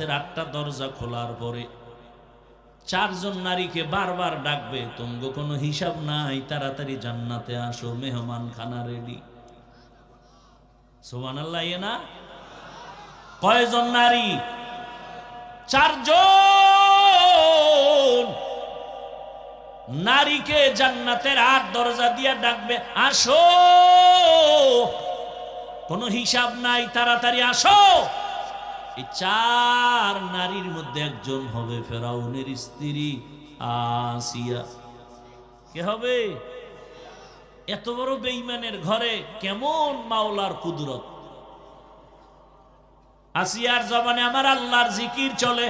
জান্নাতের আটটা দরজা খোলার পরে চারজন নারীকে বারবার ডাকবে, তুমগো কোনো হিসাব নাই, তাড়াতাড়ি জান্নাতে আসো মেহমান খানা রেডি সোমান আল্লাহ ইয়ে না? কয়জন নারী? চারজন নারীকে জান্নাতের আট দরজা দিয়া ডাকবে, আসো, কোনো হিসাব নাই, তাড়াতাড়ি আসো। এই চার নারীর মধ্যে একজন হবে ফেরাউনের স্ত্রী আসিয়া। কে হবে? এত বড় বেইমানের ঘরে কেমন মাওলার কুদরত? আসিয়ার জবানে আমার আল্লাহর জিকির চলে।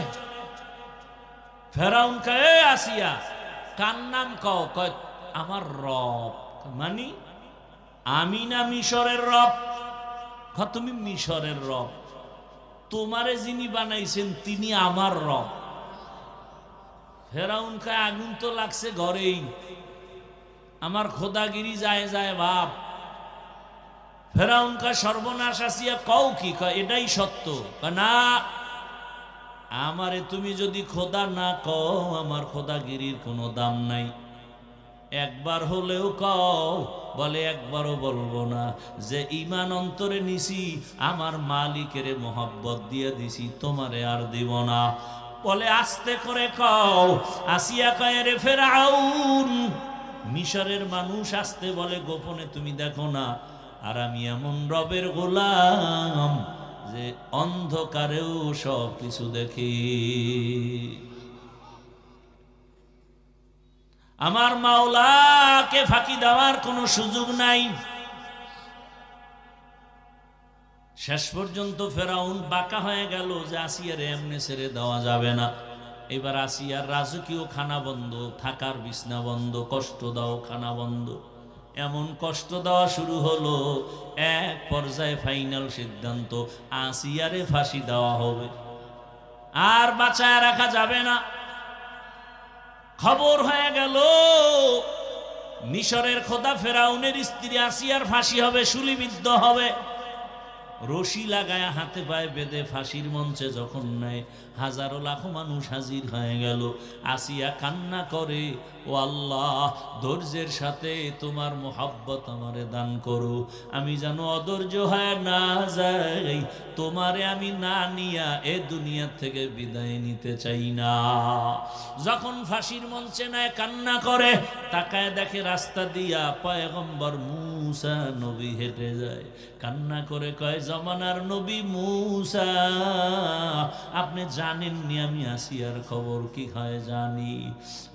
ফেরাউন কে আসিয়া, কার নাম কও? কয়, আমার রব। মানি আমি না মিশরের রব। তুমি মিশরের রব? তোমারে যিনি বানাইছেন, তিনি আমার রব। ফেরাউন আগুন তো লাগছে ঘরেই। আমার খোদাগিরি যায় যায় বাপ। ফেরাউন কা সর্বনাশ আসিয়া কও কি? এটাই সত্য। না, আমারে তুমি যদি খোদা না কও, আমার খোদাগিরির কোনো দাম নাই। একবার হলেও কও, বলে একবারও বলব না, যে ইমান অন্তরে নিছি, আমার মালিকের মোহব্বত দিয়ে দিছি, তোমারে আর দিব না। বলে আস্তে করে কও, আসিয়া কয়ে ফেরাউন, মিশরের মানুষ আসতে বলে, গোপনে তুমি দেখো না, আর আমি এমন রবের গোলাম যে অন্ধকারেও সব কিছু দেখি। আমার মাওলাকে ফাঁকি দেওয়ার কোনো সুযোগ নাই। শেষ পর্যন্ত ফেরাউন বাঁকা হয়ে গেল যে আসিয়ার এমনি ছেড়ে দেওয়া যাবে না। এবার আসিয়ার রাজকীয় খানা বন্ধ, থাকার বিছনা বন্ধ, কষ্ট দাও খানা বন্ধ। এমন কষ্ট দেওয়া শুরু হলো, এক পর্যায়ে ফাইনাল সিদ্ধান্ত, আসিয়ারে ফাঁসি দেওয়া হবে। আর বাঁচায় রাখা যাবে না। খবর হয়ে গেল মিশরের খোদা ফেরাউনের স্ত্রী আসিয়ার ফাঁসি হবে সুলিবিদ্ধ হবে। রশি লাগায় হাতে পায়ে বেঁধে ফাঁসির মঞ্চে যখন নেয়, হাজারো লাখো মানুষ হাজির হয়ে গেল। আসিয়া কান্না করে, ও আল্লাহ, ধৈর্যের সাথে তোমার মোহাব্বত আমারে দান করো। আমি যেন অধৈর্য হয় না যাই, তোমারে আমি না নিয়া এ দুনিয়া থেকে বিদায় নিতে চাই না। যখন ফাঁসির মঞ্চে নেয়, কান্না করে, তাকায় দেখে রাস্তা দিয়া পয়গম্বর মুসা নবী হেঁটে যায়। কান্না করে কয়, জমানার নবী মুসা, আপনি জানেননি আমি আসি আর খবর কি হয় জানি।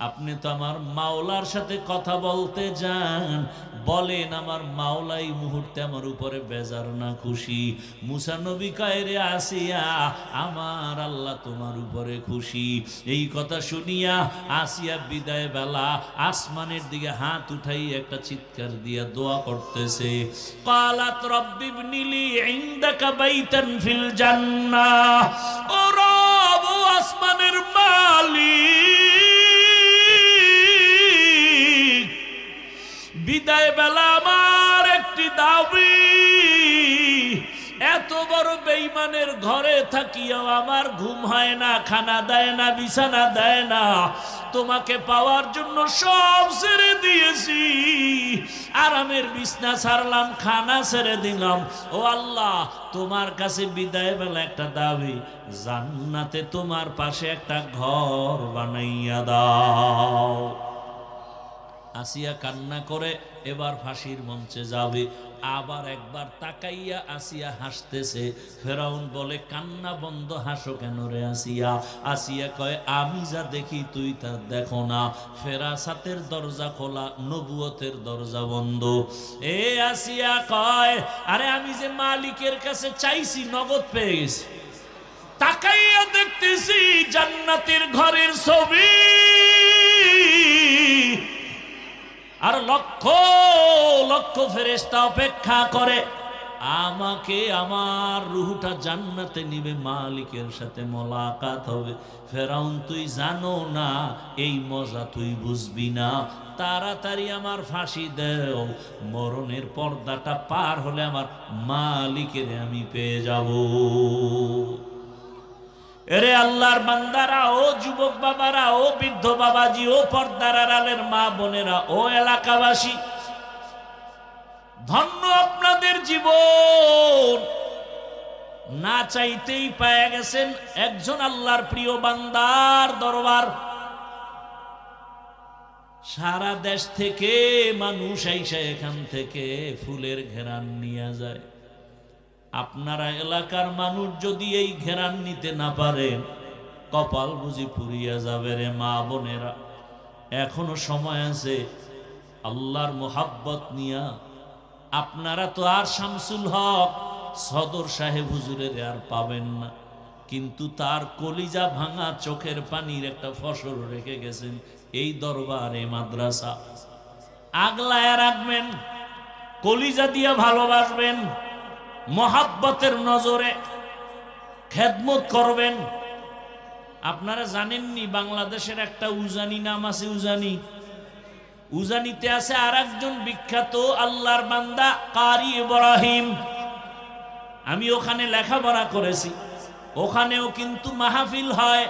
আপনি তো আমার মাওলার সাথে কথা বলতে যান বলেন, আমার মাওলাই মুহূর্তে আমার উপরে বেজার না খুশি। মুসা নবী কয়, রে আসিয়া, আমার আল্লাহ তোমার উপরে খুশি। এই কথা শুনিয়া আসিয়া বিদায় বেলা আসমানের দিকে হাত উঠাই একটা চিৎকার দিয়া দোয়া করতেছে। কালাত রব্বিবনিলি ইনদাকা বাইতান ফিল জান্নাহ। ও রব আসমানের মালিক বিদায় বেলা আমার একটি দাবি, এত বড় বেইমানের ঘরে থাকিও আমার ঘুম হয় না, খানা দেয় না, বিছানা দেয় না। তোমাকে পাওয়ার জন্য সব ছেড়ে দিয়েছি। আরামের বিছনা ছাড়লাম খানা ছেড়ে দিলাম। ও আল্লাহ, তোমার কাছে বিদায় বেলা একটা দাবি, জান্নাতে তোমার পাশে একটা ঘর বানাইয়া দাও। আসিয়া কান্না করে, এবার ফাঁসির মঞ্চে যাবে। আবার একবার তাকাইয়া আসিয়া হাসতেছে। ফেরাউন বলে, কান্না বন্ধ, হাসো কেন রে আসিয়া? আসিয়া কয়, আমি যা দেখি তুই তা দেখো না। ফেরাসাতের দরজা খোলা, নবুয়তের দরজা বন্ধ। এ আসিয়া কয়, আরে আমি যে মালিকের কাছে চাইছি, নগদ পেয়ে গেছি। তাকাইয়া দেখতেছি জান্নাতের ঘরের ছবি। আর লক্ষ লক্ষ ফেরেস্তা অপেক্ষা করে, আমাকে আমার রুহুটা জান্নাতে নিবে, মালিকের সাথে মোলাকাত হবে। ফেরাউন, তুই জানো না, এই মজা তুই বুঝবি না। তাড়াতাড়ি আমার ফাঁসি দেও, মরণের পর্দাটা পার হলে আমার মালিকের আমি পেয়ে যাব। এরে আল্লাহর বান্দারা, ও যুবক বাবারা, ও বৃদ্ধ বাবাজি, ও পর্দার আড়ালের মা বোনেরা, ও এলাকাবাসী, ধন্য আপনাদের জীবন। না চাইতেই পায়ে গেছেন একজন আল্লাহর প্রিয় বান্দার দরবার। সারা দেশ থেকে মানুষ আইসা এখান থেকে ফুলের ঘেরান নিয়ে যায়। আপনারা এলাকার মানুষ যদি এই ঘেরান নিতে না পারে, কপাল বুঝি পুড়িয়া যাবে রে মা বোনেরা। এখনও সময় আছে আল্লাহর মোহাব্বত নিয়া। আপনারা তো আর শামসুল হক, সদর সাহেব হুজুরের আর পাবেন না। কিন্তু তার কলিজা ভাঙা চোখের পানির একটা ফসল রেখে গেছেন এই দরবারে মাদ্রাসা। আগলায় রাখবেন, কলিজা দিয়ে ভালোবাসবেন মহাব্বতের নজরে খেদমত করবেন। আপনারা জানেননি, বাংলাদেশের একটা উজানি নাম আছে উজানি। উজানিতে আছে আর একজন বিখ্যাত আল্লাহর বান্দা কারি ইব্রাহিম। আমি ওখানে লেখাপড়া করেছি। ওখানেও কিন্তু মাহফিল হয়।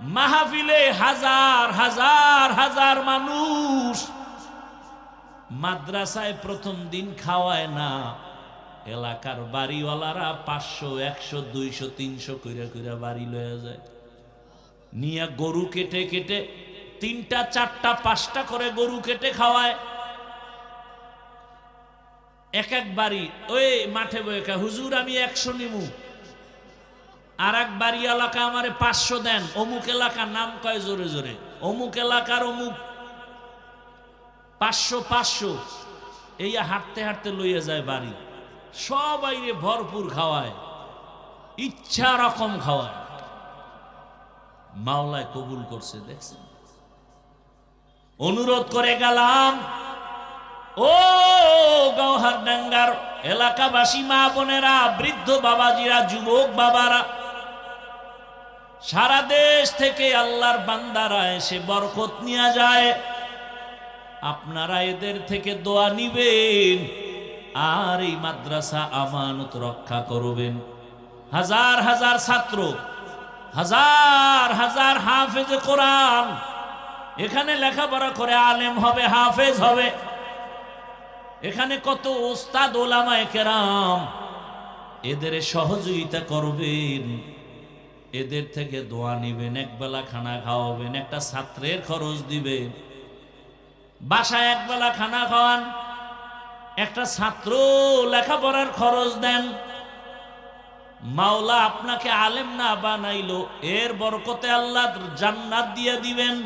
মাহফিলে হাজার হাজার হাজার মানুষ মাদ্রাসায় প্রথম দিন খাওয়ায় না। এলাকার বাড়িওয়ালারা পাঁচশো, একশো, দুইশো, তিনশো কইরা কইরা বাড়ি লয়ে যায়। নিয়ে গরু কেটে কেটে তিনটা, চারটা, পাঁচটা করে গরু কেটে খাওয়ায়। এক এক বাড়ি, ওই মাঠে বয়ে হুজুর, আমি একশো নিমু। আর এক বাড়ি এলাকা আমারে পাঁচশো দেন। অমুক এলাকার নাম কয় জোরে জোরে? অমুক এলাকার অমুক। পাঁচশো পাঁচশো। এই হাঁটতে হাঁটতে লইয়া যায় বাড়ি। সবাই রে ভরপুর খাওয়ায়, ইচ্ছা রকম খাওয়ায়। মাওলায় কবুল করছে, দেখছেন? অনুরোধ করে গেলাম, ও গৌহার ডাঙ্গার এলাকাবাসী, মা বোনেরা, বৃদ্ধ বাবাজিরা, যুবক বাবারা, সারা দেশ থেকে আল্লাহর বান্দারা এসে বরকত নিয়ে যায়। আপনারা এদের থেকে দোয়া নিবেন। আর এই মাদ্রাসা আমানত রক্ষা করবেন। হাজার হাজার ছাত্র, হাজার হাজার হাফেজ কোরআন। এখানে লেখাপড়া করে আলেম হবে, হাফেজ হবে। এখানে কত ওস্তাদ ওলামায় কেরাম। এদের সহযোগিতা করবেন। এদের থেকে দোয়া নিবেন একবেলা খানা খাওয়াবেন, একটা ছাত্রের খরচ দিবেন। বাসায় একবেলা খানা খাওয়ান একটা ছাত্র লেখাপড়ার খরচ দেন। মাওলা আপনাকে আলেম না বানাইলো, এর বরকতে আল্লাহ জান্নাত দিয়ে দিবেন।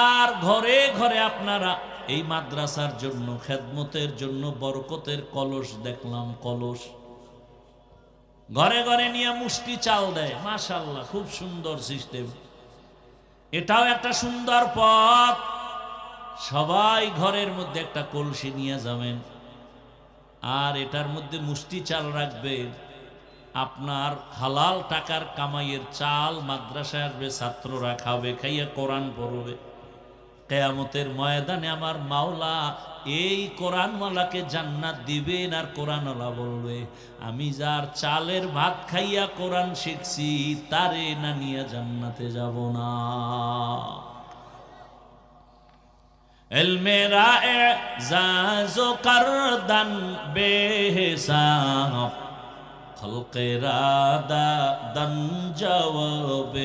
আর ঘরে ঘরে আপনারা এই মাদ্রাসার জন্য, খেদমতের জন্য বরকতের কলস দেখলাম, কলস। ঘরে ঘরে নিয়ে মুষ্টি চাল দেয় মাশাল্লাহ খুব সুন্দর সিস্টেম এটাও একটা সুন্দর পথ। সবাই ঘরের মধ্যে একটা কলসি নিয়ে যাবেন। আর এটার মধ্যে মুষ্টি চাল রাখবেন আপনার হালাল টাকার কামাইয়ের চাল মাদ্রাসায় আসবে ছাত্ররা খাবে, খাইয়া কোরআন পড়বে। কেয়ামতের ময়দানে আমার মাওলা এই কোরআনওয়ালাকে জান্নাত দিবেন আর কোরআনওয়ালা বলবে, আমি যার চালের ভাত খাইয়া কোরআন শিখছি, তারে না নিয়ে জান্নাতে যাব না। علم اعزاز و کردن بے حساب خلق را دادن جواب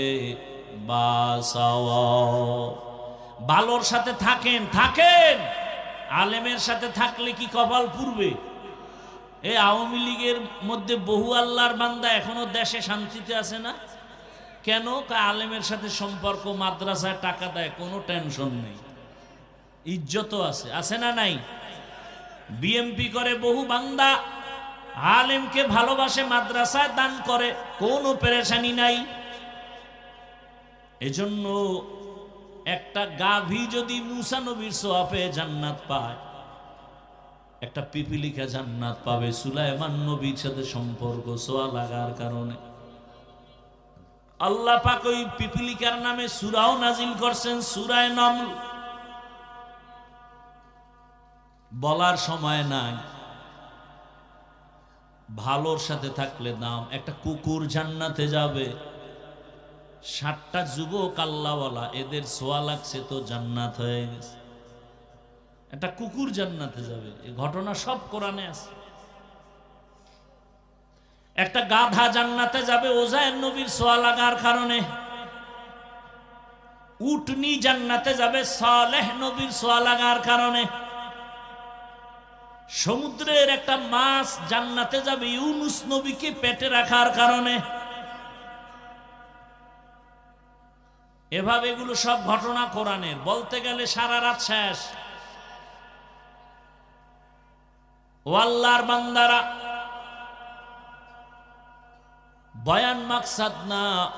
বাসাওয়া ভালোর সাথে থাকেন থাকেন আলেমের সাথে থাকলে কি কপাল পুরবে এই আওয়ামী লীগের মধ্যে বহু আল্লাহর বান্দা এখনো দেশে শান্তিতে আছে না কেন কা আলেমের সাথে সম্পর্ক মাদ্রাসায় টাকা দেয় কোনো টেনশন নেই ইজ্জতও আছে। আছে না নাই? বিএমপি করে বহু বান্দা, আলেমকে ভালোবাসে, মাদ্রাসায় দান করে, কোনো পেরেশানি নাই। এজন্য একটা গাভী যদি মুসা নবীর সোয়াপে জান্নাত পায়, একটা পিপিলিকা জান্নাত পাবে, সুলাইমান নবীর সাথে সম্পর্ক সোয়া লাগার কারণে। আল্লাহ পাক ওই পিপিলিকার নামে সুরাও নাজিল করছেন, সুরায় নামল। বলার সময় নাই। ভালোর সাথে থাকলে দাম। একটা কুকুর জান্নাতে যাবে। ষাটটা যুবক আল্লাহওয়ালা, এদের সোয়া লাগছে তো জান্নাত হয়ে গেছে। একটা কুকুর জান্নাতে যাবে। এই ঘটনা সব কোরআনে আছে। একটা গাধা জান্নাতে যাবে ওজায়ের নবীর সোয়া লাগার কারণে। উটনি জান্নাতে যাবে সালেহ নবীর সোয়া লাগার কারণে। সমুদ্রের একটা মাছ জান্নাতে যাবে ইউনুস নবীকে পেটে রাখার কারণে। এভাবে এগুলো সব ঘটনা কোরআনের। বলতে গেলে সারা রাত শেষ। ও আল্লাহর বান্দারা, বয়ান মাকসাদ না,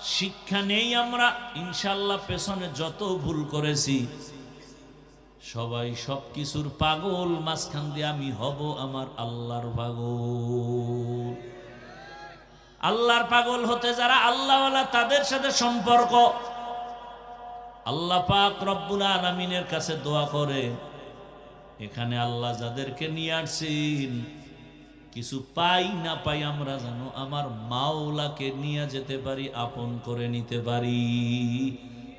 শিক্ষা নেই আমরা ইনশাল্লাহ পেছনে যত ভুল করেছি সবাই সব কিছুর পাগল, মাঝখান দিয়ে আমি হব আমার আল্লাহর পাগল। আল্লাহর পাগল হতে যারা আল্লাহওয়ালা, তাদের সাথে সম্পর্ক। আল্লাহ পাক রব্বুল আলমিনের কাছে দোয়া করে, এখানে আল্লাহ যাদেরকে নিয়ে আসছেন, কিছু পাই না পাই আমরা জানো আমার মাওলাকে নিয়ে যেতে পারি, আপন করে নিতে পারি।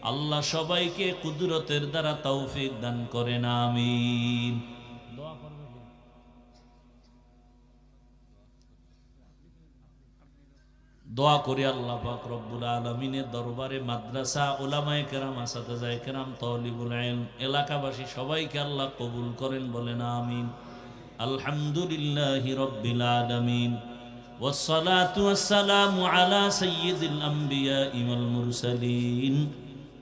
আল্লাহ সবাইকে কুদরতের দ্বারা তৌফিক দান করেন আমিন দোয়া করবে কে? দোয়া করি আল্লাহ পাক রব্বুল আলমিনের দরবারে মাদ্রাসা ওলামায়ে কেরাম আসাদাজায়ে কেরাম তলিবুল আইন এলাকাবাসী সবাইকে আল্লাহ কবুল করেন বলেন আমিন আলহামদুলিল্লাহ রব্বিল আলামিন والصلاة والسلام على سيد الأنبياء والمرسلين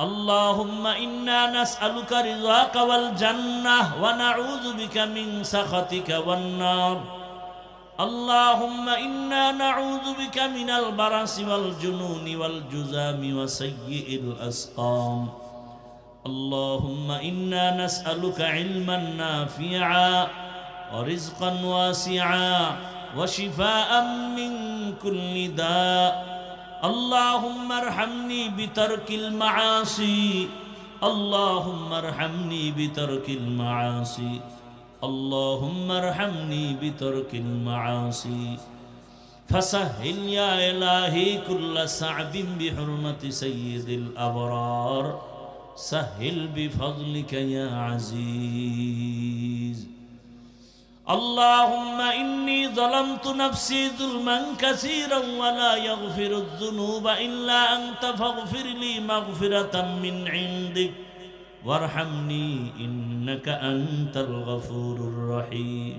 اللهم إنا نسألك رضاك والجنة ونعوذ بك من سخطك والنار. اللهم إنا نعوذ بك من البرص والجنون والجزام وسيء الأسقام. اللهم إنا نسألك علما نافعا ورزقا واسعا وشفاء من كل داء. اللهم ارحمني بترك المعاصي. اللهم ارحمني بترك المعاصي. اللهم ارحمني بترك المعاصي. فسهل يا إلهي كل صعب بحرمة سيد الأبرار. سهل بفضلك يا عزيز. اللهم إني ظلمت نفسي ظلما كثيرا ولا يغفر الذنوب إلا أنت فاغفر لي مغفرة من عندك وارحمني إنك أنت الغفور الرحيم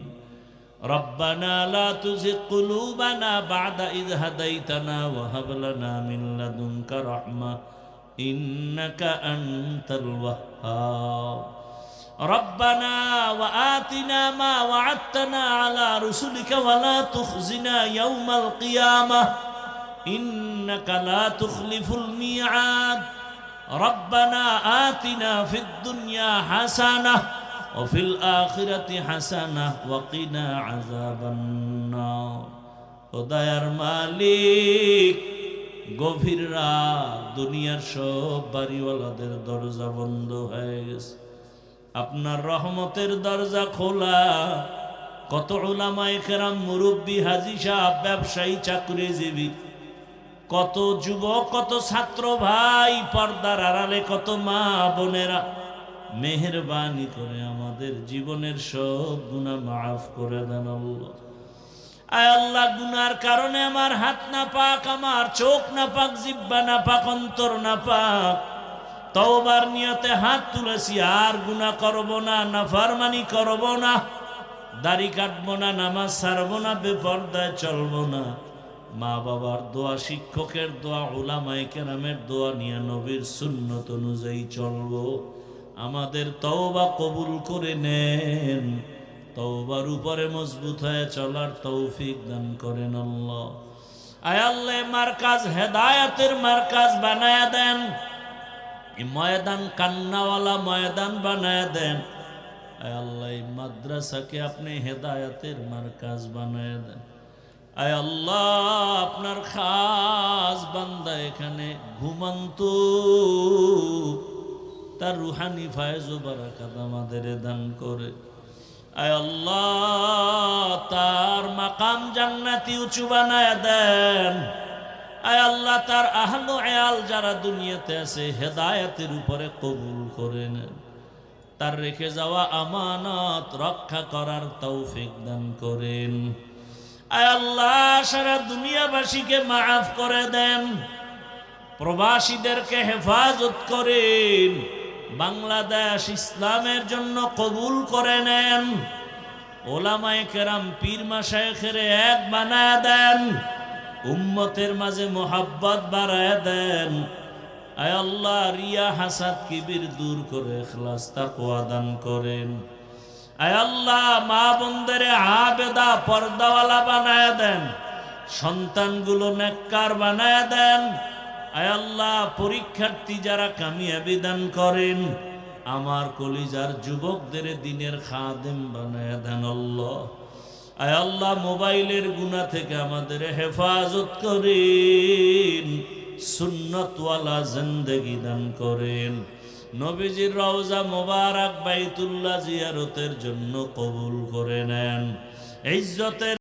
ربنا لا تزغ قلوبنا بعد إذ هديتنا وهب لنا من لدنك رحمة إنك أنت الوهاب ربنا وآتنا ما وعدتنا على رسلك ولا تخزنا يوم القيامة إنك لا تخلف الميعاد ربنا آتنا في الدنيا حسنة وفي الآخرة حسنة وقنا عذاب النار ودير مالك গভীর রাত দুনিয়ার সব বাড়িওয়ালাদের দরজা বন্ধ হয়ে গেছে আপনার রহমতের দরজা খোলা। কত ওলামায় কেরাম মুরব্বী, হাজি সাহেব, ব্যবসায়ী, চাকরিজীবী, কত যুবক, কত ছাত্র ভাই, পর্দার আড়ালে কত মা বোনেরা। মেহরবানি করে আমাদের জীবনের সব গুণা মাফ করে দেন আয় আল্লাহ, গুনার কারণে আমার হাত না পাক আমার চোখ না পাক জিব্বা না পাক অন্তর না পাক তওবার নিয়তে হাত তুলেছি, আর গুনাহ করব না, নাফরমানি করব না, দাড়ি কাটবো না, নামাজ ছাড়বো না, বেপর্দায় চলবো না। মা বাবার দোয়া, শিক্ষকের দোয়া ওলামায়ে কেরামের দোয়া নিয়ে নবীর সুন্নত অনুযায়ী চলব। আমাদের তওবা কবুল করে নেন। তওবার উপরে মজবুত হয়ে চলার তৌফিক দান করেন আল্লাহ। আয়াল্লে মার্কাজ হেদায়াতের মার্কাজ বানায়া দেন। ময়দান কান্নাওয়ালা ময়দান বানায়া দেন। আল্লাহ মাদ্রাসাকে আপনি হেদায়াতের মার্কাজ বানায়া দেন। আয় আল্লাহ, আপনার খাস বান্দা এখানে ঘুমন্ত। তার রুহানি ফায়জ বারাকাত আমাদের দান করে। আয় আল্লাহ, তার মাকাম জান্নাতি উঁচু বানায় দেন। আয় আল্লাহ তার আহল আয়াল যারা দুনিয়াতে আছে, হেদায়েতের উপরে কবুল করে নেন। তার রেখে যাওয়া আমানত রক্ষা করার তৌফিক দান করেন। আয় আল্লাহ, সারা দুনিয়াবাসীকে মাফ করে দেন। প্রবাসীদেরকে হেফাজত করেন। বাংলাদেশ ইসলামের জন্য কবুল করে নেন। ওলামায়ে কেরাম পীর মাসায়েখের এক বানায় দেন। উম্মতের মাঝে মোহাব্বত বাড়ায় দেন। আয় আল্লাহ, রিয়া হাসাদ কিবির দূর করে এখলাস তাকওয়া দান করেন। আয় আল্লাহ, মা বন্ধেরে আবেদা পর্দাওয়ালা বানায় দেন। সন্তানগুলো নেককার বানায় দেন। আয় আল্লাহ, পরীক্ষার্থী যারা কামিয়াবি দান করেন, আমার কলিজার যুবকদের দিনের খাদেম বানায় দেন আল্লাহ। আয় আল্লাহ, মোবাইলের গুণা থেকে আমাদের হেফাজত করেন, সুন্নতওয়ালা জিন্দেগি দান করেন। নবীজির রওজা মোবারক বাইতুল্লাহ জিয়ারতের জন্য কবুল করে নেন। ইজ্জতের